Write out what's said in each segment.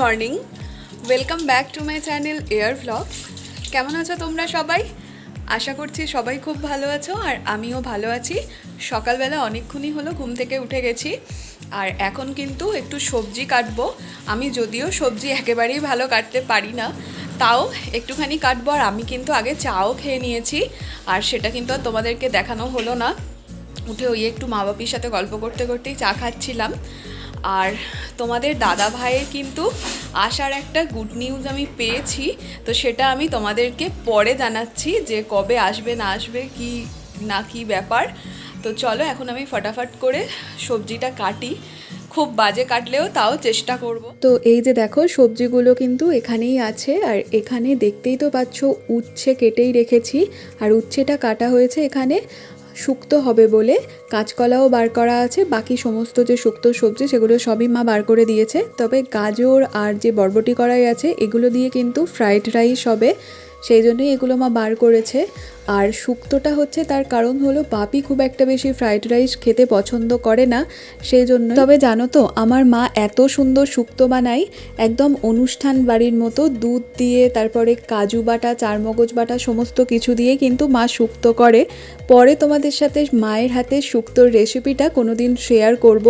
morning welcome back to my channel air vlogs কেমন আছো তোমরা সবাই? আশা করছি সবাই খুব ভালো আছো আর আমিও ভালো আছি। সকালবেলা অনেকক্ষণই হলো ঘুম থেকে উঠে গেছি। আর এখন কিন্তু একটু সবজি কাটবো। আমি যদিও সবজি একেবারেই ভালো কাটতে পারি না, তাও একটুখানি কাটবো। আর আমি কিন্তু আগে চাও খেয়ে নিয়েছি, আর সেটা কিন্তু আর তোমাদেরকে দেখানো হলো না। উঠে ওই একটু মা বাপির সাথে গল্প করতে করতেই চা খাচ্ছিলাম। আর তোমাদের দাদা ভাইয়ের কিন্তু আসার একটা গুড নিউজ আমি পেয়েছি, তো সেটা আমি তোমাদেরকে পরে জানাচ্ছি যে কবে আসবে, না আসবে, কি, না কি ব্যাপার। তো চলো এখন আমি ফটাফট করে সবজিটা কাটি। খুব বাজে কাটলেও তাও চেষ্টা করব। তো এই যে দেখো, সবজিগুলো কিন্তু এখানেই আছে, আর এখানে দেখতেই তো পাচ্ছ, উচ্ছে কেটেই রেখেছি। আর উচ্ছেটা কাটা হয়েছে এখানে। শুক্তো হবে বলে কাঁচকলাও বার করা আছে। বাকি সমস্ত যে শুক্ত সবজি, সেগুলো সবই মা বার করে দিয়েছে। তবে গাজর আর যে বরবটি করাই আছে, এগুলো দিয়ে কিন্তু ফ্রাইড রাইস হবে। সেই জন্যই এগুলো মা বার করেছে। আর শুক্তোটা হচ্ছে তার কারণ হলো বাপি খুব একটা বেশি ফ্রাইড রাইস খেতে পছন্দ করে না, সেই জন্য তবে জানো তো, আমার মা এত সুন্দর শুক্তো বানায়, একদম অনুষ্ঠান বাড়ির মতো দুধ দিয়ে, তারপরে কাজু বাটা, চারমগজ বাটা, সমস্ত কিছু দিয়ে কিন্তু মা শুক্তো করে। পরে তোমাদের সাথে মায়ের হাতে শুক্তোর রেসিপিটা কোনোদিন শেয়ার করব।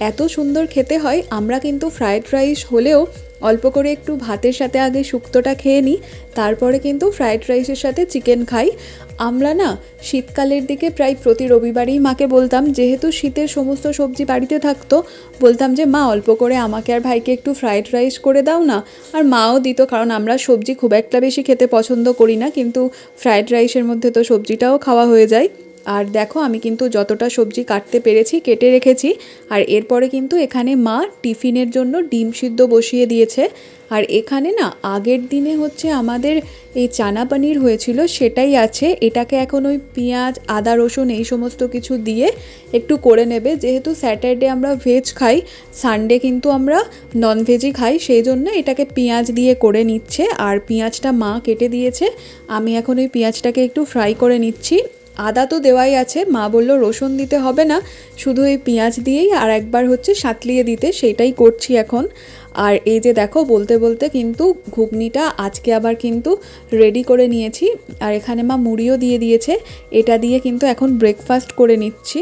এত সুন্দর খেতে হয়, আমরা কিন্তু ফ্রাইড রাইস হলেও অল্প করে একটু ভাতের সাথে আগে শুক্তোটা খেয়ে নিই, তারপরে কিন্তু ফ্রায়েড রাইসের সাথে চিকেন খাই। আমরা না শীতকালের দিকে প্রায় প্রতি রবিবারই মাকে বলতাম, যেহেতু শীতের সমস্ত সবজি বাড়িতে থাকতো, বলতাম যে, মা, অল্প করে আমাকে আর ভাইকে একটু ফ্রায়েড রাইস করে দাও না। আর মাও দিত, কারণ আমরা সবজি খুব একটা বেশি খেতে পছন্দ করি না, কিন্তু ফ্রায়েড রাইসের মধ্যে তো সবজিটাও খাওয়া হয়ে যায়। আর দেখো, আমি কিন্তু যতটা সবজি কাটতে পেরেছি, কেটে রেখেছি। আর এরপরে কিন্তু এখানে মা টিফিনের জন্য ডিম সিদ্ধ বসিয়ে দিয়েছে। আর এখানে না, আগের দিনে হচ্ছে আমাদের এই চানা পানির হয়েছিল, সেটাই আছে। এটাকে এখন ওই পেঁয়াজ, আদা, রসুন এই সমস্ত কিছু দিয়ে একটু করে নেবে। যেহেতু স্যাটারডে আমরা ভেজ খাই, সানডে কিন্তু আমরা নন ভেজই খাই, সেই জন্য এটাকে পেঁয়াজ দিয়ে করে নিচ্ছে। আর পেঁয়াজটা মা কেটে দিয়েছে। আমি এখন ওই পেঁয়াজটাকে একটু ফ্রাই করে নিচ্ছি। আদা তো দেওয়াই আছে। মা বলল, রসুন দিতে হবে না, শুধু এই পেঁয়াজ দিয়েই আর একবার হচ্ছে সাঁতলিয়ে দিতে, সেটাই করছি এখন। আর এই যে দেখো, বলতে বলতে কিন্তু ঘুগনিটা আজকে আবার কিন্তু রেডি করে নিয়েছি। আর এখানে মা মুড়িও দিয়ে দিয়েছে। এটা দিয়ে কিন্তু এখন ব্রেকফাস্ট করে নিচ্ছি।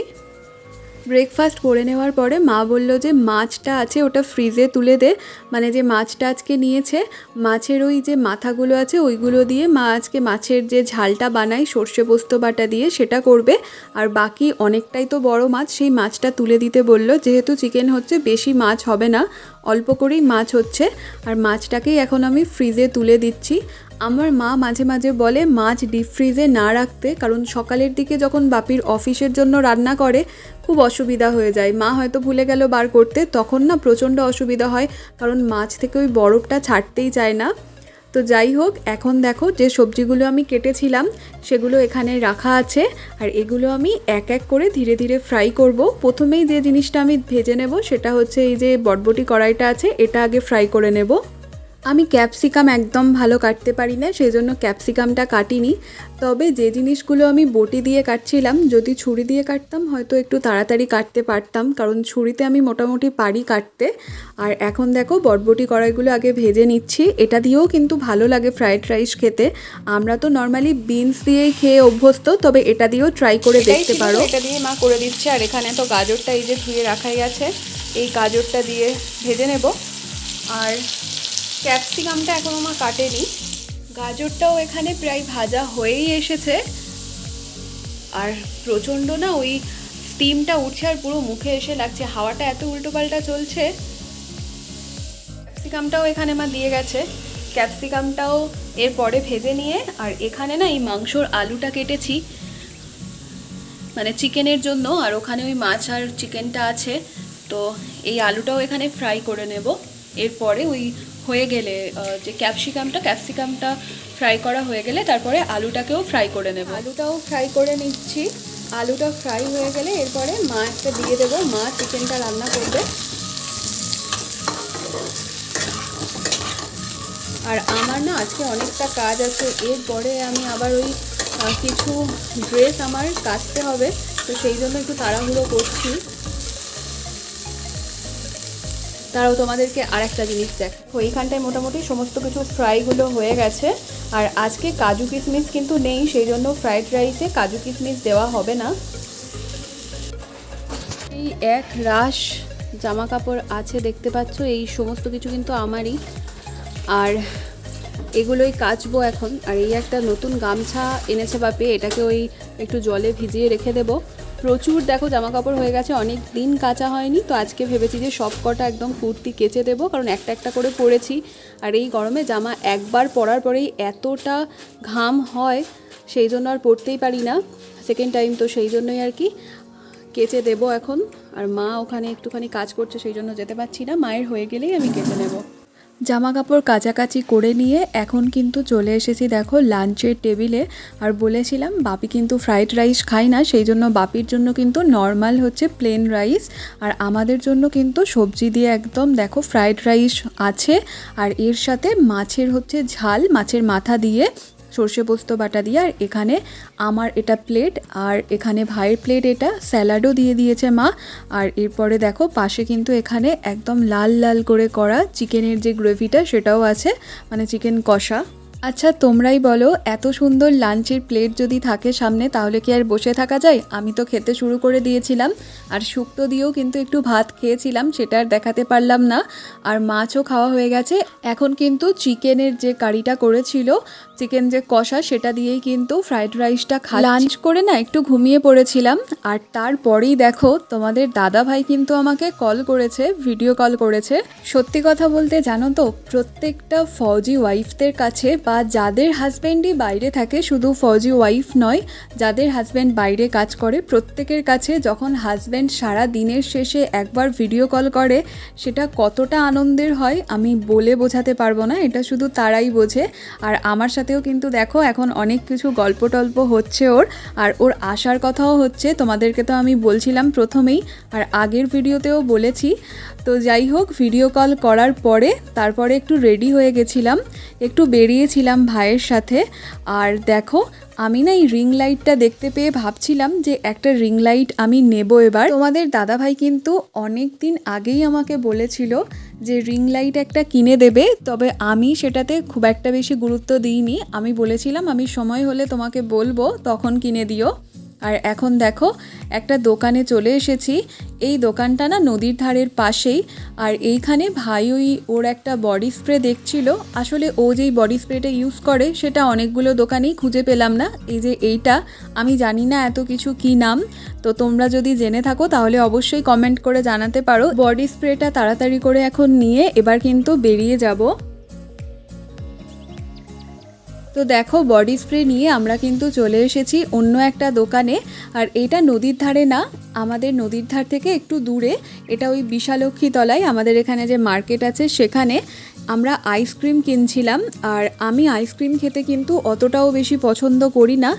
ব্রেকফাস্ট করে নেওয়ার পরে মা বলল যে, মাছটা আছে, ওটা ফ্রিজে তুলে দে। মানে যে মাছটা আজকে নিয়েছে, মাছের ওই যে মাথাগুলো আছে, ওইগুলো দিয়ে মা আজকে মাছের যে ঝালটা বানায়, সর্ষে পোস্ত বাটা দিয়ে, সেটা করবে। আর বাকি অনেকটাই তো বড় মাছ, সেই মাছটা তুলে দিতে বলল। যেহেতু চিকেন হচ্ছে, বেশি মাছ হবে না, অল্প করেই মাছ হচ্ছে। আর মাছটাকেই এখন আমি ফ্রিজে তুলে দিচ্ছি। আমার মা মাঝে মাঝে বলে, মাছ ডিপ ফ্রিজে না রাখতে, কারণ সকালের দিকে যখন বাপির অফিসের জন্য রান্না করে, খুব অসুবিধা হয়ে যায়। মা হয়তো ভুলে গেল বার করতে, তখন না প্রচণ্ড অসুবিধা হয়, কারণ মাছ থেকে ওই বরফটা ছাড়তেই চায় না। তো যাই হোক, এখন দেখো যে সবজিগুলো আমি কেটেছিলাম, সেগুলো এখানে রাখা আছে, আর এগুলো আমি এক এক করে ধীরে ধীরে ফ্রাই করব। প্রথমেই যে জিনিসটা আমি ভেজে নেব, সেটা হচ্ছে এই যে বটবটি কড়াইটা আছে, এটা আগে ফ্রাই করে নেব। আমি ক্যাপসিকাম একদম ভালো কাটতে পারি না সেই জন্য ক্যাপসিকামটা কাটিনি। তবে যে জিনিসগুলো আমি বটি দিয়ে কাটছিলাম যদি ছুরি দিয়ে কাটতাম হয়তো একটু তাড়াতাড়ি কাটতে পারতাম কারণ ছুরিতে আমি মোটামুটি পারি কাটতে। আর এখন দেখো বটবটি কড়াইগুলো আগে ভেজে নিচ্ছি। এটা দিয়েও কিন্তু ভালো লাগে ফ্রাইড রাইস খেতে। আমরা তো নর্মালি বিনস দিয়েই খেয়ে অভ্যস্ত তবে এটা দিয়েও ট্রাই করে দেখতে পারো। এটা দিয়ে মা করে দিচ্ছে আর এখানে তো গাজরটা এই যে ধুয়ে রাখাই আছে এই গাজরটা দিয়ে ভেজে নেব। আর ক্যাপসিকামটা এখনও আমার কাটেনি। গাজরটাও এখানে প্রায় ভাজা হয়েই এসেছে। আর প্রচণ্ড না ওই স্টিমটা উঠছে আর পুরো মুখে এসে লাগছে। হাওয়াটা এত উল্টোপাল্টা চলছে। ক্যাপসিকামটাও এখানে আমার দিয়ে গেছে। ক্যাপসিকামটাও এরপরে ভেজে নিয়ে, আর এখানে না এই মাংসর আলুটা কেটেছি। মানে চিকেনের জন্য, আর ওখানে ওই মাছ আর চিকেনটা আছে। তো এই আলুটাও এখানে ফ্রাই করে নেব। এরপরে ওই হয়ে গেলে যে ক্যাপসিকামটা ক্যাপসিকামটা ফ্রাই করা হয়ে গেলে তারপরে আলুটাকেও ফ্রাই করে নেব। আলুটাও ফ্রাই করে নিচ্ছি। আলুটা ফ্রাই হয়ে গেলে এরপরে মা একটা দিয়ে দেবো। মা চিকেনটা রান্না করবে। আর আমার না আজকে অনেকটা কাজ আছে। এরপরে আমি আবার ওই কিছু ড্রেস আমার কাচতে হবে। তো সেই জন্য একটু তাড়াহুড়ো করছি। তারাও তোমাদেরকে আর একটা জিনিস দেখ। তো এইখানটায় মোটামুটি সমস্ত কিছু ফ্রাইগুলো হয়ে গেছে। আর আজকে কাজু কিশমিশ কিন্তু নেই, সেই জন্য ফ্রাইড রাইসে কাজু কিশমিশ দেওয়া হবে না। এই এক রাশ জামা কাপড় আছে দেখতে পাচ্ছ, এই সমস্ত কিছু কিন্তু আমারই। আর এগুলোই কাচবো এখন। আর এই একটা নতুন গামছা এনেছে বাপি, এটাকে ওই একটু জলে ভিজিয়ে রেখে দেবো। প্রচুর দেখো জামা কাপড় হয়ে গেছে, অনেক দিন কাচা হয়নি, তো আজকে ভেবেছি যে সব কটা একদম কুর্তি কেচে দেবো, কারণ একটা একটা করে পরেছি। আর এই গরমে জামা একবার পরার পরেই এতটা ঘাম হয়, সেই জন্য আর পরতেই পারি না। সেকেন্ড টাইম তো সেই জন্যই আর কি কেচে দেবো এখন। আর মা ওখানে একটুখানি কাজ করছে, সেই জন্য যেতে পারছি না, মায়ের হয়ে গেলেই আমি কেচে নেব। জামা কাপড় কাচাকাচি করে নিয়ে এখন কিন্তু চলে এসেছি দেখো লাঞ্চের টেবিলে। আর বলেছিলাম, বাপি কিন্তু ফ্রাইড রাইস খায় না, সেই জন্য বাপির জন্য কিন্তু নর্মাল হচ্ছে প্লেন রাইস। আর আমাদের জন্য কিন্তু সবজি দিয়ে একদম দেখো ফ্রাইড রাইস আছে। আর এর সাথে মাছের হচ্ছে ঝাল, মাছের মাথা দিয়ে সর্ষে পোস্ত বাটা দিয়ে, আর এখানে আমার এটা প্লেট আর এখানে ভাইয়ের প্লেট এটা স্যালাডও দিয়ে দিয়েছে মা। আর এরপরে দেখো, পাশে কিন্তু এখানে একদম লাল লাল করে করা চিকেনের যে গ্রেভিটা সেটাও আছে। মানে চিকেন কষা। আচ্ছা তোমরাই বলো, এত সুন্দর লাঞ্চের প্লেট যদি থাকে সামনে, তাহলে কি আর বসে থাকা যায়? আমি তো খেতে শুরু করে দিয়েছিলাম, আর শুক্তো দিয়েও কিন্তু একটু ভাত খেয়েছিলাম, সেটা আর দেখাতে পারলাম না। আর মাছও খাওয়া হয়ে গেছে। এখন কিন্তু চিকেনের যে কারিটা করেছিল, চিকেন যে কষা, সেটা দিয়েই কিন্তু ফ্রাইড রাইসটা খা লাঞ্চ করে না একটু ঘুমিয়ে পড়েছিলাম। আর তারপরেই দেখো, তোমাদের দাদা ভাই কিন্তু আমাকে কল করেছে, ভিডিও কল করেছে। সত্যি কথা বলতে জানো তো, প্রত্যেকটা ফৌজি ওয়াইফদের কাছে বা যাদের হাজব্যান্ডই বাইরে থাকে, শুধু ফৌজি ওয়াইফ নয়, যাদের হাজব্যান্ড বাইরে কাজ করে, প্রত্যেকের কাছে যখন হাজব্যান্ড সারা দিনের শেষে একবার ভিডিও কল করে, সেটা কতটা আনন্দের হয় আমি বলে বোঝাতে পারব না, এটা শুধু তারাই বোঝে। আর আমার সাথেও কিন্তু দেখো, এখন অনেক কিছু গল্প টল্প হচ্ছে ওর, আর ওর আসার কথাও হচ্ছে, তোমাদেরকে তো আমি বলছিলাম প্রথমেই, আর আগের ভিডিওতেও বলেছি। তো যাই হোক ভিডিও কল করার পরে তারপরে একটু রেডি হয়ে গেছিলাম। একটু বেরিয়েছিলাম ভাইয়ের সাথে। আর দেখো, আমি না এই রিং লাইটটা দেখতে পেয়ে ভাবছিলাম যে একটা রিং লাইট আমি নেব এবার। তোমাদের দাদাভাই কিন্তু অনেক দিন আগেই আমাকে বলেছিল যে রিং লাইট একটা কিনে দেবে, তবে আমি সেটাতে খুব একটা বেশি গুরুত্ব দিইনি। আমি বলেছিলাম, আমি সময় হলে তোমাকে বলব, তখন কিনে দিও। আর এখন দেখো, একটা দোকানে চলে এসেছি। এই দোকানটা না নদীর ধারের পাশেই, আর এইখানে ভাই ওই ওর একটা বডি স্প্রে দেখছিল। আসলে ও যেই বডি স্প্রেটা ইউজ করে, সেটা অনেকগুলো দোকানেই খুঁজে পেলাম না। এই যে এইটা, আমি জানি না এত কিছু কি নাম। তো তোমরা যদি জেনে থাকো, তাহলে অবশ্যই কমেন্ট করে জানাতে পারো। বডি স্প্রেটা তাড়াতাড়ি করে এখন নিয়ে, এবার কিন্তু বেরিয়ে যাব। তো দেখো বডি স্প্রে নিয়ে আমরা কিন্তু চলে এসেছি অন্য একটা দোকানে। আর এটা নদীর ধারে না, আমাদের নদীর ধার থেকে একটু দূরে। এটা ওই বিশালক্ষী তলায় আমাদের এখানে যে মার্কেট আছে সেখানে। আমরা আইসক্রিম কিনছিলাম, আর আমি আইসক্রিম খেতে কিন্তু অতটাও বেশি পছন্দ করি না।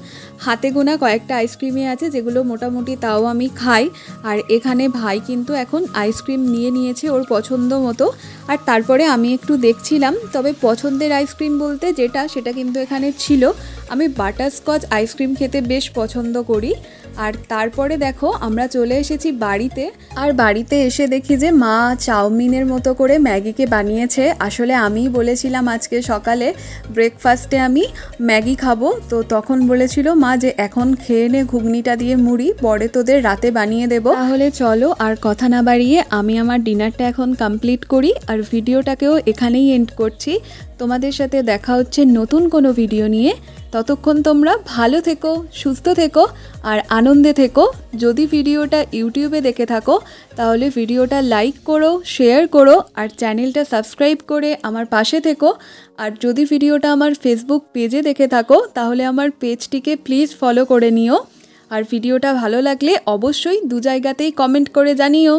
হাতে গোনা কয়েকটা আইসক্রিমই আছে, যেগুলো মোটামুটি তাও আমি খাই। আর এখানে ভাই কিন্তু এখন আইসক্রিম নিয়ে নিয়েছে ওর পছন্দ মতো। আর তারপরে আমি একটু দেখছিলাম, তবে পছন্দের আইসক্রিম বলতে যেটা, সেটা কিন্তু এখানে ছিল। আমি বাটারস্কচ আইসক্রিম খেতে বেশ পছন্দ করি। আর তারপরে দেখো, আমরা চলে এসেছি বাড়িতে। আর বাড়িতে এসে দেখি যে মা চাউমিনের মতো করে ম্যাগিকে বানিয়েছে। আসলে আমিই বলেছিলাম আজকে সকালে ব্রেকফাস্টে আমি ম্যাগি খাব। তো তখন বলেছিল, মা, যে এখন খেয়ে নে ঘুগনিটা দিয়ে মুড়ি, পরে তোদের রাতে বানিয়ে দেবো। তাহলে চলো, আর কথা না বাড়িয়ে আমি আমার ডিনারটা এখন কমপ্লিট করি। আর ভিডিওটাকেও এখানেই এন্ড করছি। তোমাদের সাথে দেখা হচ্ছে নতুন কোনো ভিডিও নিয়ে। ততক্ষণ তোমরা ভালো থেকো, সুস্থ থেকো, আর আনন্দে থেকো। যদি ভিডিওটা ইউটিউবে দেখে থাকো, তাহলে ভিডিওটা লাইক করো শেয়ার করো, আর চ্যানেলটা সাবস্ক্রাইব করে আমার পাশে থেকো। আর যদি ভিডিওটা আমার ফেসবুক পেজে দেখে থাকো, তাহলে আমার পেজটিকে প্লিজ ফলো করে নিও। আর ভিডিওটা ভালো লাগলে অবশ্যই দু জায়গাতেই কমেন্ট করে জানিও।